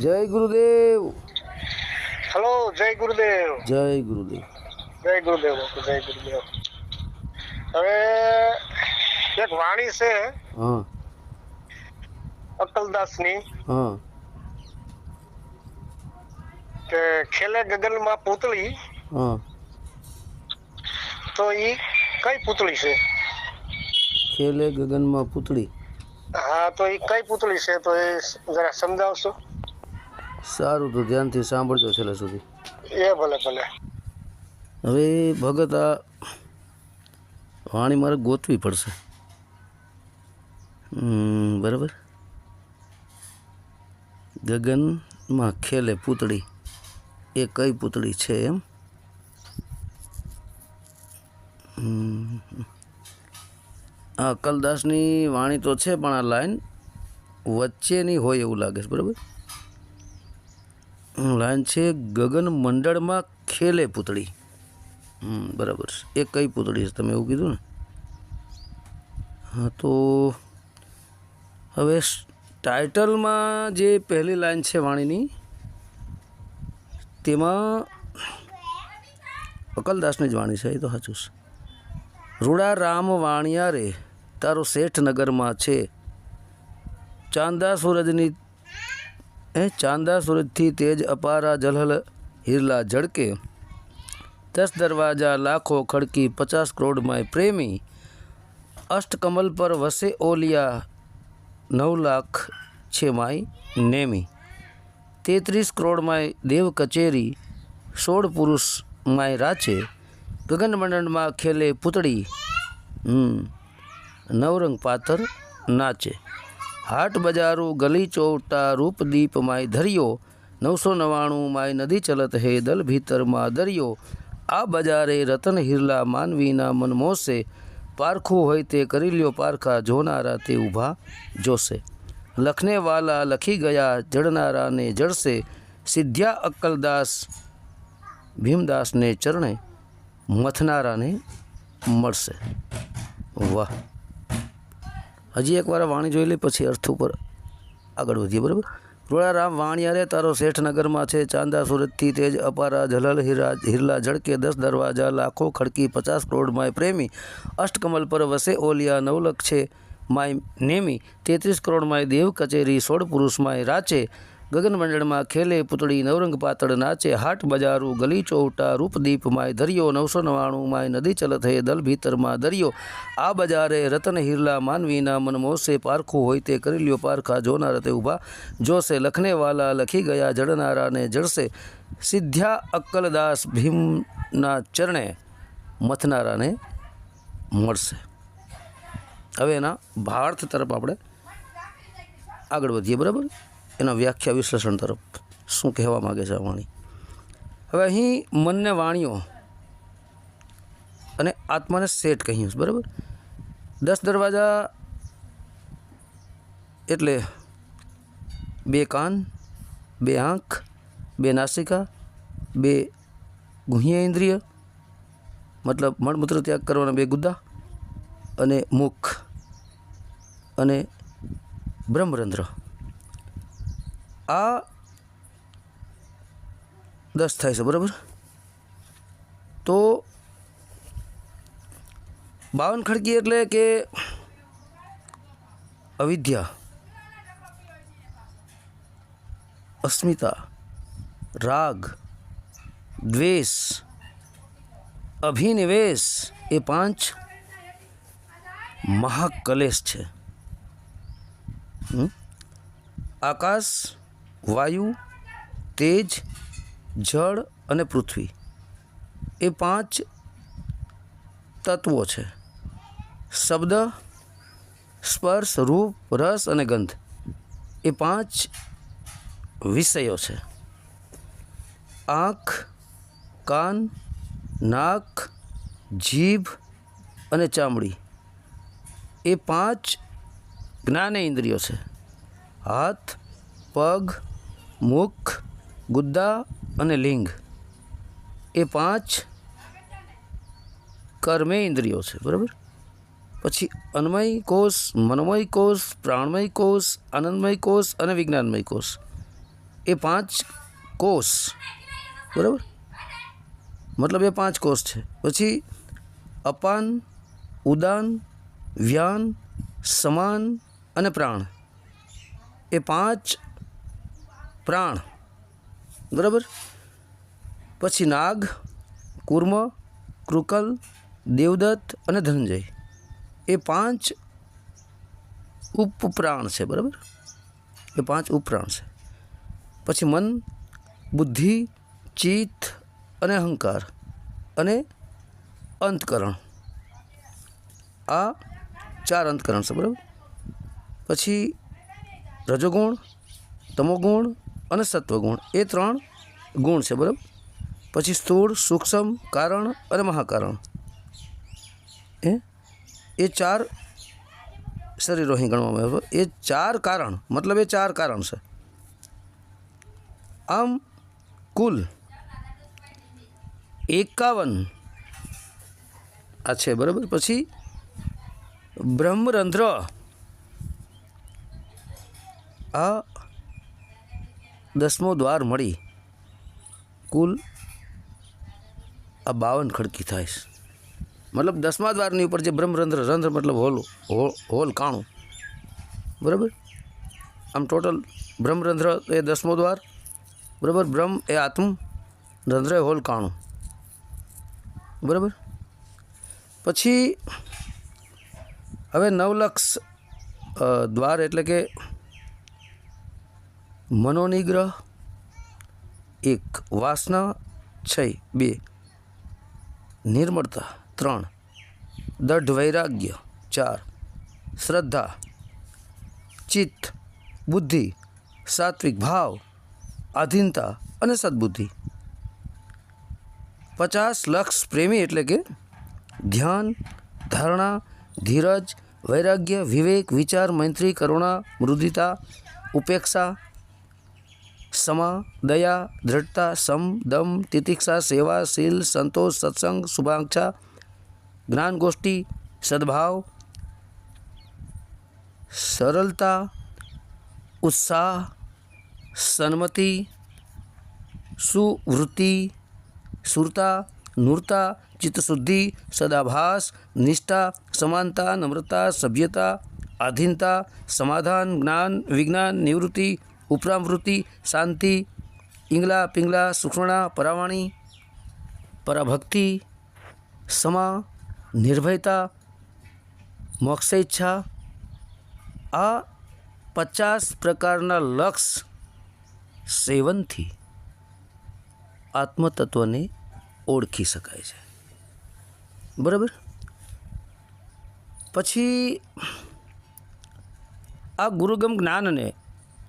જય ગુરુદેવ. હલો જય ગુરુદેવ. જય ગુરુદેવ. જય ગુરુદેવ બાપુ જય ગુરુદેવ. હવે એક વાણી છે હા. અકલદાસની હા. કે ખેલે ગગનમાં પૂતળી હા. તો ઈ કઈ પૂતળી છે? ખેલે ગગનમાં પૂતળી. હા તો એ કઈ પૂતળી છે? તો એ જરા સમજાવશો? સારું તો ધ્યાનથી સાંભળજો છેલ્લે સુધી. એ ભલે ભલે. હવે ભગત આ વાણી મારે ગોતવી પડશે. બરાબર? ગગનમાં ખેલે પૂતળી. એ કઈ પૂતળી છે એમ? અકલદાસની વાણી તો છે પણ આ લાઈન વચ્ચેની હોય એવું લાગે છે બરાબર? લાઈન છે ગગન મંડળમાં ખેલે પૂતળી. હમ, બરાબર છે. એ કઈ પૂતળી છે? તમે એવું કીધું ને? હા, તો હવે ટાઇટલમાં જે પહેલી લાઈન છે વાણીની, તેમાં અકલદાસની જ વાણી છે, એ તો સાચું છે. રૂડા રામ વાણિયા રે, તારો શેઠ નગરમાં છે. ચાંદા સૂરજની એ ચાંદા સૂરજથી તેજ અપારા જલહલ હિરલા ઝડકે. દસ દરવાજા, લાખો ખડકી, પચાસ કરોડમાં પ્રેમી. અષ્ટકમલ પર વસે ઓલિયા, નવ લાખ છે માય નેમી. તેત્રીસ કરોડમાંય દેવ કચેરી, સોળ પુરુષ માય રાચે. ગગનમંડળમાં ખેલે પૂતળી. નવરંગ પાથર નાચે. હાટ બજારો, ગલી ચોટા રૂપદીપ માય ધર્યો નવસો નવ્વાણું માય નદી ચલત હે, દલ ભીતરમાં દરિયો. આ બજારે રતન હિરલા માનવીના મન મોસે, પારખું હોય તે કરી લ્યો પારખા, જોનારા તે ઊભા જોશે. લખનેવાલા લખી ગયા, જડનારાને જડશે, સિદ્ધ્યા અક્કલદાસ ભીમદાસને ચરણે મથનારાને મળશે. વાહ. હજી એકવાર વાણી જોઈ લઈ પછી અર્થ ઉપર આગળ વધીએ, બરાબર? રોળારામ વાણિયારે તારો શેઠ નગરમાં છે, ચાંદા સુરતથી તેજ અપારા જલલ હીરા, હિરલા ઝડકે દસ દરવાજા, લાખો ખડકી, પચાસ કરોડ માય પ્રેમી, અષ્ટકમલ પર વસે ઓલિયા, નવલખ છે માય નેમી, તેત્રીસ કરોડ માય દેવ કચેરી, સોળ પુરુષ માય રાચે ગગનમંડળમાં ખેલે પૂતળી નવરંગ પાતળ નાચે, હાટ બજારું, ગલી ચોવટા રૂપદીપ માય ધર્યો નવસો નવ્વાણું માય નદી ચલત હે, દલ ભીતરમાં દરિયો. આ બજારે રતન હિરલા માનવીના મન મોસે પારખું હોય તે કરી લ્યો પારખા, જોનાર તે ઊભા. જોશે લખનેવાલા, લખી ગયા જડનારાને જડશે. સિદ્ધ્યા અક્કલદાસ ભીમના ચરણે મથનારાને મળશે. હવે એના ભાવાર્થ તરફ આપણે આગળ વધીએ, બરાબર? એના વ્યાખ્યા વિશ્લેષણ તરફ શું કહેવા માગે છે આ વાણી? હવે અહીં મનને વાણીઓ અને આત્માને સેટ કહ્યું બરાબર? દસ દરવાજા એટલે બે કાન, બે આંખ, બે નાસિકા, બે ગુહ્ય ઇન્દ્રિય, મતલબ મળમૂત્ર ત્યાગ કરવાના બે ગુદ્દા અને મુખ અને બ્રહ્મરંધ્ર. આ દસ થાય છે, બરાબર તો બાવન ખડકી એટલે કે અવિદ્યા, અસ્મિતા, રાગ, દ્વેષ, અભિનિવેશ એ પાંચ મહાકલેશ છે? આકાશ વાયુ, તેજ, જળ અને પૃથ્વી એ પાંચ તત્વો છે. શબ્દ, સ્પર્શ, રૂપ, રસ અને ગંધ એ પાંચ વિષયો છે. આંખ, કાન, નાક, જીભ અને ચામડી એ પાંચ જ્ઞાનેન્દ્રિયો છે. હાથ, પગ મુખ, ગુદ્દા અને લિંગ. એ પાંચ કર્મેન્દ્રિયો છે, બરાબર? પછી અન્મય કોષ, મનોમય કોષ, પ્રાણમય કોષ, આનંદમય કોષ અને વિજ્ઞાનમય કોષ. એ પાંચ કોષ, બરાબર? મતલબ એ પાંચ કોષ છે. પછી અપાન, ઉદાન, વ્યાન, સમાન અને પ્રાણ. એ પાંચ પ્રાણ. બરાબર? પછી નાગ, કુર્મ, કૃકલ, દેવદત્ત અને ધનંજય. એ પાંચ ઉપપ્રાણ છે, બરાબર? એ પાંચ ઉપપ્રાણ છે. પછી મન, બુદ્ધિ, ચિત્ત અને અહંકાર અને અંતકરણ. આ ચાર અંતકરણ છે, બરાબર? પછી રજોગુણ, તમોગુણ અને સત્વગુણ એ ત્રણ ગુણ છે, બરાબર? પછી સ્થૂળ, સૂક્ષ્મ, કારણ અને મહાકારણ. એ એ ચાર શરીરો અહીં ગણવામાં આવે એ ચાર કારણ, મતલબ એ ચાર કારણ છે. આમ કુલ એકાવન આ છે, બરાબર? પછી બ્રહ્મરંધ્ર. આ દસમો દ્વાર મળી. કુલ આ બાવન ખડકી થાય છે. મતલબ દસમા દ્વારની ઉપર જે બ્રહ્મરંધ્ર, રંધ્ર મતલબ હોલ હોલ કાણું. બરાબર? આમ ટોટલ બ્રહ્મરંધ્ર એ દસમો દ્વાર, બરાબર? બ્રહ્મ એ આત્મ, રંધ્ર એ હોલ કાણું. બરાબર? પછી હવે નવલક્ષ દ્વાર એટલે કે મનોનિગ્રહ, એક વાસના છ બે. નિર્મળતા, ત્રણ. દઢ વૈરાગ્ય, ચાર. શ્રદ્ધા, ચિત્ત, બુદ્ધિ, સાત્વિક ભાવ, આધીનતા અને સદબુદ્ધિ. પચાસ લક્ષ પ્રેમી એટલે કે ધ્યાન, ધારણા, ધીરજ, વૈરાગ્ય, વિવેક, વિચાર, મૈત્રી, કરુણા, મૃદિતા, ઉપેક્ષા સમા દયા દ્રઢતા સમ દમ તિતિક્ષા સેવા શીલ સંતોષ સત્સંગ શુભાંક્ષા જ્ઞાન ગોષ્ઠી સદભાવ સરળતા ઉત્સાહ સન્મતિ સુવૃત્તિ સુરતા નૂરતા ચિત્તશુદ્ધિ સદાભાસ નિષ્ઠા સમાનતા નમ્રતા સભ્યતા આધીનતા સમાધાન જ્ઞાન વિજ્ઞાન નિવૃત્તિ ઉપરામવૃત્તિ શાંતિ પિંગલા પિંગલા સુખણા પરાવાણી, પરાભક્તિ, સમા, નિર્ભયતા, મોક્ષેચ્છા, આ પચાસ પ્રકારના લક્ષ સેવનથી આત્મતત્વને ઓળખી શકાય છે. બરાબર? પછી આ ગુરુગમ જ્ઞાનને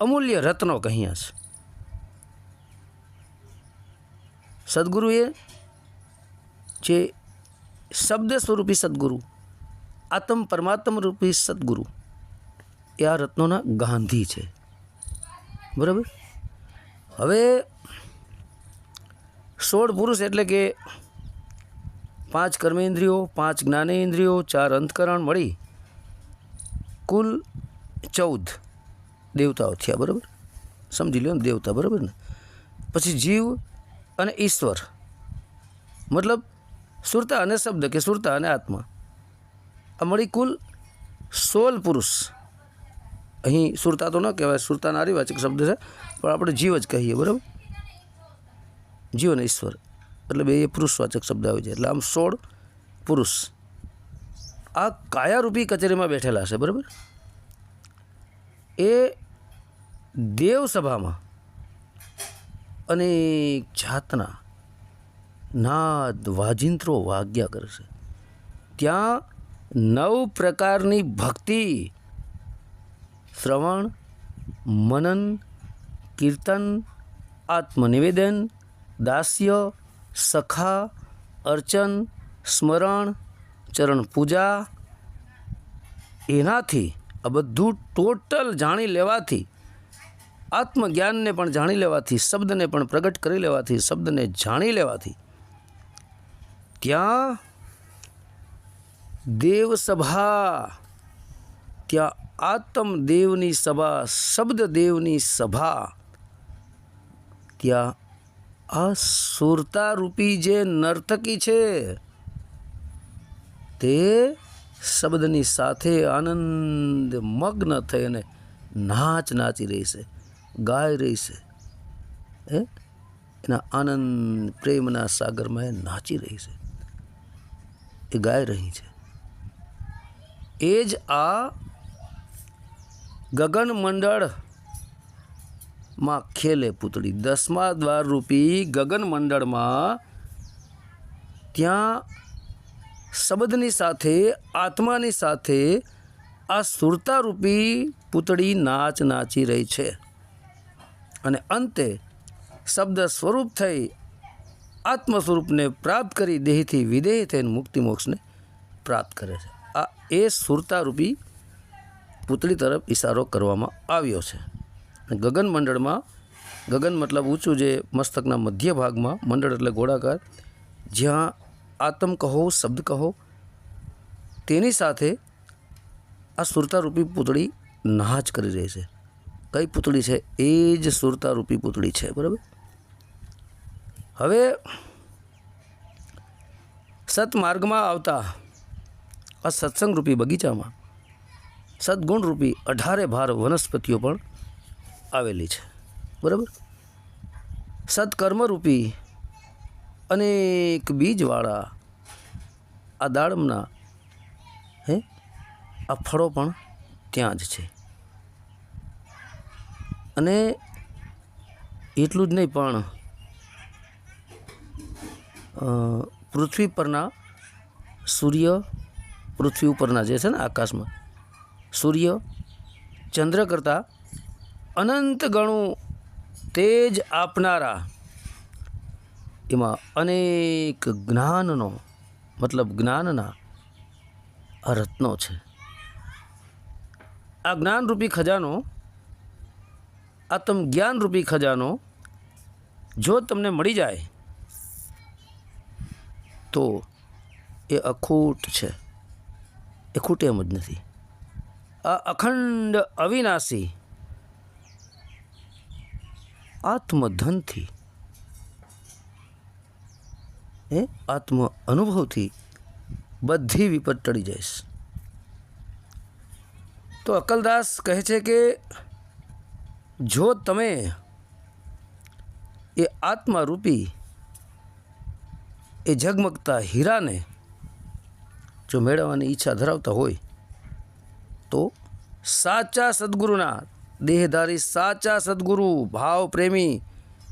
અમૂલ્ય રત્નો કહ્યા છે. સદગુરુએ જે શબ્દ સ્વરૂપી સદગુરુ, આત્મ પરમાત્મ રૂપી સદગુરુ, એ આ રત્નોના ગાંધી છે. બરાબર? હવે સોળ પુરુષ એટલે કે પાંચ કર્મેન્દ્રિયો, પાંચ જ્ઞાનેન્દ્રિયો, ચાર અંતકરણ મળી, કુલ ચૌદ. દેવતાઓ થયા, બરાબર? સમજી લ્યો ને, દેવતા, બરાબર ને? પછી જીવ અને ઈશ્વર. મતલબ સુરતા અને શબ્દ કે સુરતા અને આત્મા. આ મળી કુલ સોળ પુરુષ. અહીં સુરતા તો ન કહેવાય સુરતા નારીવાચક શબ્દ છે, પણ આપણે જીવ જ કહીએ, બરાબર? જીવ અને ઈશ્વર. એટલે બે એ પુરુષવાચક શબ્દ આવી જાય એટલે આમ સોળ પુરુષ. આ કાયારૂપી કચેરીમાં બેઠેલા છે, બરાબર? એ દેવ સભામાં અનેક જાતના નાદ વાજિંત્રો વાગ્યા કરશે ત્યાં નવ પ્રકારની ભક્તિ, શ્રવણ, મનન, કીર્તન, આત્મનિવેદન, દાસ્ય, સખા, અર્ચન, સ્મરણ, ચરણ પૂજા, એનાથી આ બધું ટોટલ જાણી લેવાથી, આત્મજ્ઞાનને પણ જાણી લેવાથી, શબ્દને પણ પ્રગટ કરી લેવાથી, શબ્દને જાણી લેવાથી, ત્યાં દેવ સભા ત્યાં આત્મદેવની સભા શબ્દ દેવની સભા, ત્યાં આ સુરતા રૂપી જે નર્તકી છે, તે શબ્દની સાથે આનંદ મગ્ન થઈ અને નાચ નાચી રહી છે ગાય રહી છે, હે? એના આનંદ પ્રેમના સાગરમાં એ નાચી રહી છે, એ ગાય રહી છે. એ જ આ ગગન મંડળમાં ખેલે પૂતળી. દસમા દ્વાર રૂપી ગગન મંડળમાં ત્યાં શબ્દની સાથે, આત્માની સાથે આ સુરતારૂપી પૂતળી નાચ નાચી રહી છે. અને અંતે શબ્દ સ્વરૂપ થઈ આત્મ સ્વરૂપને પ્રાપ્ત કરી દેહથી વિદેહ થઈને મુક્તિ મોક્ષને પ્રાપ્ત કરે છે. આ એ સુરતારૂપી પૂતળી તરફ ઇશારો કરવામાં આવ્યો છે. ગગન મંડળમાં, ગગન મતલબ ઊંચું જે મસ્તકના મધ્ય ભાગમાં મંડળ એટલે ગોળાકાર, જ્યાં આતમ કહો, શબ્દ કહો, તેની સાથે આ સુરતારૂપી પૂતળી નાચ કરી રહી છે. કઈ પૂતળી છે? એ જ સુરતારૂપી પૂતળી છે, બરાબર? હવે સત્માર્ગમાં આવતા આ સત્સંગરૂપી બગીચામાં સદગુણરૂપી અઢારે ભાર વનસ્પતિઓ પણ આવેલી છે, બરાબર? સત્કર્મરૂપી અનેક બીજવાળા, આ દાડમના, હે? આ ફળો પણ ત્યાં જ છે. અને એટલું જ નહીં પણ પૃથ્વી પરના સૂર્ય, પૃથ્વી ઉપરના જે છે ને આકાશમાં, સૂર્ય, ચંદ્ર કરતાં અનંત ગણું તેજ આપનારા એમાં અનેક જ્ઞાનનો, મતલબ જ્ઞાનના આ રત્નો છે. આ જ્ઞાનરૂપી ખજાનો, આત્મ જ્ઞાનરૂપી ખજાનો જો તમને મળી જાય, તો એ અખૂટ છે. એ ખૂટે એમ જ નથી. આ અખંડ અવિનાશી આત્મધનથી એ આત્મ અનુભવથી બધી વિપત ટળી જઈશ. તો અકલદાસ કહે છે કે, જો તમે એ આત્મારૂપી, એ ઝગમગતા હીરાને જો મેળવવાની ઈચ્છા ધરાવતા હોય, તો સાચા સદગુરુના દેહધારી, સાચા સદગુરુ ભાવ પ્રેમી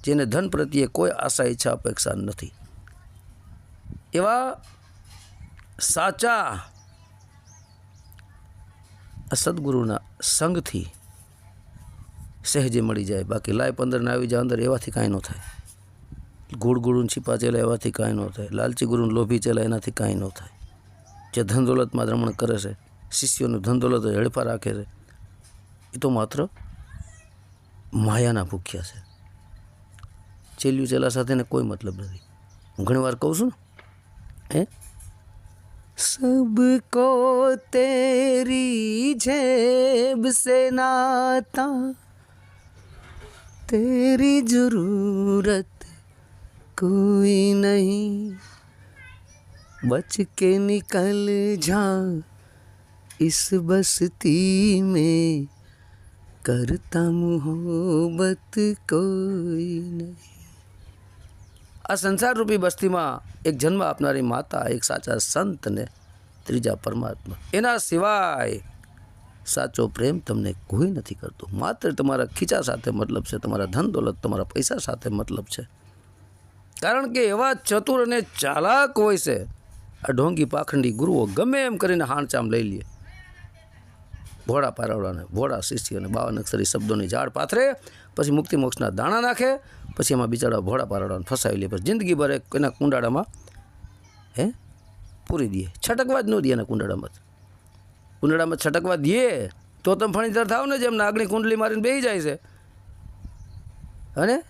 જેને ધન પ્રત્યે કોઈ આશા, ઈચ્છા, અપેક્ષા નથી. એવા સાચા સદગુરુના સંગથી સહેજે મળી જાય. બાકી લાય પંદરને આવી જાય અંદર, એવાથી કાંઈ ન થાય. ગુડ ગુડું છીપા ચેલા, એવાથી કાંઈ ન થાય. લાલચી ગુરુને લોભી ચેલા, એનાથી કાંઈ ન થાય. જે ધન દોલતમાં રમણ કરે છે, શિષ્યોનું ધન દોલત હેડફા રાખે છે, એ તો માત્ર માયાના ભૂખ્યા છે. ચેલ્યું ચેલા સાથે ને કોઈ મતલબ નથી. હું ઘણીવાર કહું છું ને सबको तेरी जेब से नाता, तेरी ज़रूरत कोई नहीं। बच के निकल जा इस बस्ती में, करता मोहब्बत कोई नहीं। આ સંસારરૂપી બસ્તીમાં એક જન્મ આપનારી માતા, એક સાચા સંત ને ત્રીજા પરમાત્મા. એના સિવાય સાચો પ્રેમ તમને કોઈ નથી કરતો. માત્ર તમારા ખીચા સાથે મતલબ છે, તમારા ધન દોલત, તમારા પૈસા સાથે મતલબ છે. કારણ કે એવા ચતુર અને ચાલાક હોય છે, આ ઢોંગી પાખંડી ગુરુઓ ગમે એમ કરીને હાણચામ લઈ લે. ભોળા પારાવડાને, ભોળા શિષ્યોને, બાવન અક્ષરી શબ્દોની ઝાડ પાથરે, પછી મુક્તિ મોક્ષના દાણા નાખે પછી એમાં બિચારા ભોળા પારાડાને ફસાવી લે. પછી જિંદગી ભરે એના કુંડાળામાં, હે, પૂરી દે. છટકવા જ ન દે એના કુંડાળામાં કુંડાળામાં છટકવા દે, તો તમે ફણીદાર થાવ ને જેમ નાગની કુંડલી મારીને બેસી જાય છે. અને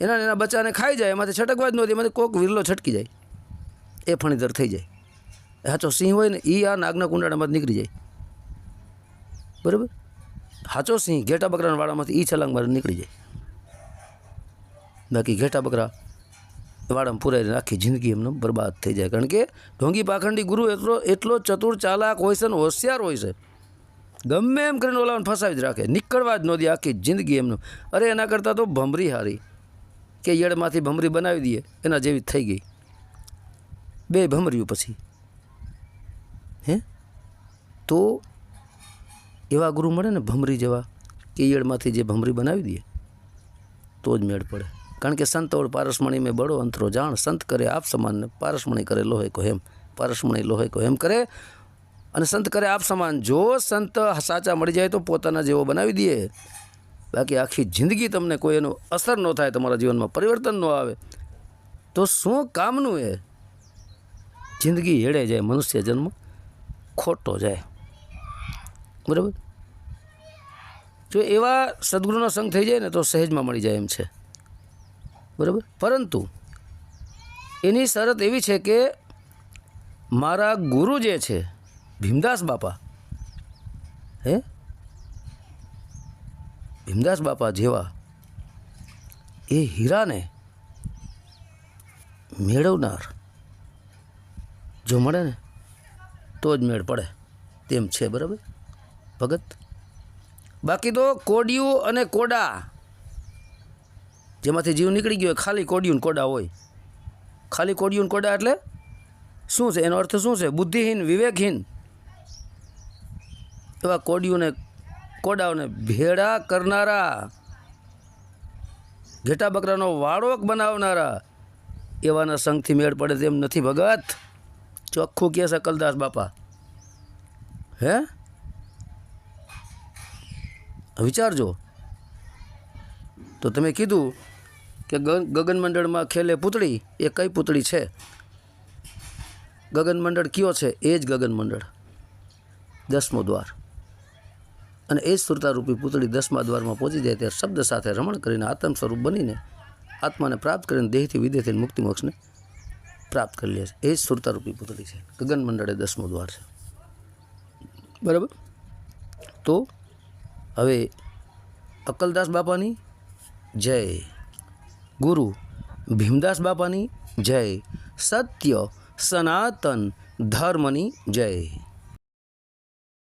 એના એના બચ્ચાને ખાઈ જાય, એમાંથી છટકવા જ ન દે, એમાંથી કોક વિરલો છટકી જાય. એ ફણીધર થઈ જાય. સાચો સિંહ હોય ને એ આ નાગના કુંડાળામાં નીકળી જાય. બરાબર? સાચો સિંહ ઘેટા બકરાના વાળામાંથી એ છલાંગ મારી નીકળી જાય. બાકી ઘેટા બકરા વાડામાં પૂરાઈ આખી જિંદગી એમનો બરબાદ થઈ જાય. કારણ કે ઢોંગી પાખંડી ગુરુ એટલો એટલો ચતુર ચાલાક હોય છે ને, હોશિયાર હોય છે. ગમે એમ કરીને ઓલાને ફસાવી જ રાખે. નીકળવા જ ન દે આખી જિંદગી એમનું. અરે એના કરતાં તો ભમરી હારી. કે યડમાંથી ભમરી બનાવી દઈએ, એના જેવી થઈ ગઈ. બે ભમર્યું પછી. હે? તો એવા ગુરુ મળે ને ભમરી જેવા, કે યડમાંથી જે ભમરી બનાવી દઈએ, તો જ મેળ પડે. કારણ કે સંત ઓળ પારસમણી મેં બળો અંતરો જાણ, સંત કરે, આપ સમાન પારસમણી કરે, લોહે કો હેમ. પારસમણી લોહે કો હેમ કરે અને સંત કરે, આપ સમાન. જો સંત સાચા મળી જાય તો પોતાના જેવો બનાવી દઈએ બાકી આખી જિંદગી તમને કોઈ એનો અસર ન થાય, તમારા જીવનમાં પરિવર્તન ન આવે. તો શું કામનું એ? જિંદગી હેડે જાય, મનુષ્ય જન્મ ખોટો જાય. બરાબર? જો એવા સદગુરુનો સંગ થઈ જાય ને તો સહેજમાં મળી જાય એમ છે. બરાબર? પરંતુ એની શરત એવી છે કે મારા ગુરુ જે છે, ભીમદાસ બાપા, હે? ભીમદાસ બાપા જેવા એ હીરાને મેળવનાર જો મળે ને, તો જ મેળ પડે. તેમ છે, બરાબર? ભગત? બાકી તો કોડિયું અને કોડા જેમાંથી જીવ નીકળી ગયો હોય, ખાલી કોડિયું કોડા હોય. ખાલી કોડિયું કોડા એટલે શું છે? એનો અર્થ શું છે? બુદ્ધિહીન, વિવેકહીન. એવા કોડિયુંને, કોડાઓને ભેળા કરનારા, ઘેટા બકરાનો વાળોક બનાવનારા, એવાના સંઘથી મેળ પડે તેમ નથી ભગત. ચોખ્ખું કહે છે કલદાસ બાપા. હે? વિચારજો. તો તમે કીધું કે ગગનમંડળમાં ગગન મંડળમાં ખેલે પૂતળી? એ કઈ પૂતળી છે? ગગન મંડળ કયો છે? એ જ ગગન મંડળ દસમો દ્વાર. અને એ જ સુરતારૂપી પૂતળી દસમા દ્વારમાં પહોંચી જાય ત્યારે શબ્દ સાથે રમણ કરીને આત્મ સ્વરૂપ બનીને આત્માને પ્રાપ્ત કરીને દેહથી વિદેહથી મુક્તિ મોક્ષને પ્રાપ્ત કરી લે છે. એ જ સુરતારૂપી પૂતળી છે. ગગન મંડળ એ દસમો દ્વાર છે. બરાબર? તો હવે અકલદાસ બાપાની જય. ગુરુ ભીમદાસ બાપાની જય. સત્ય સનાતન ધર્મની જય.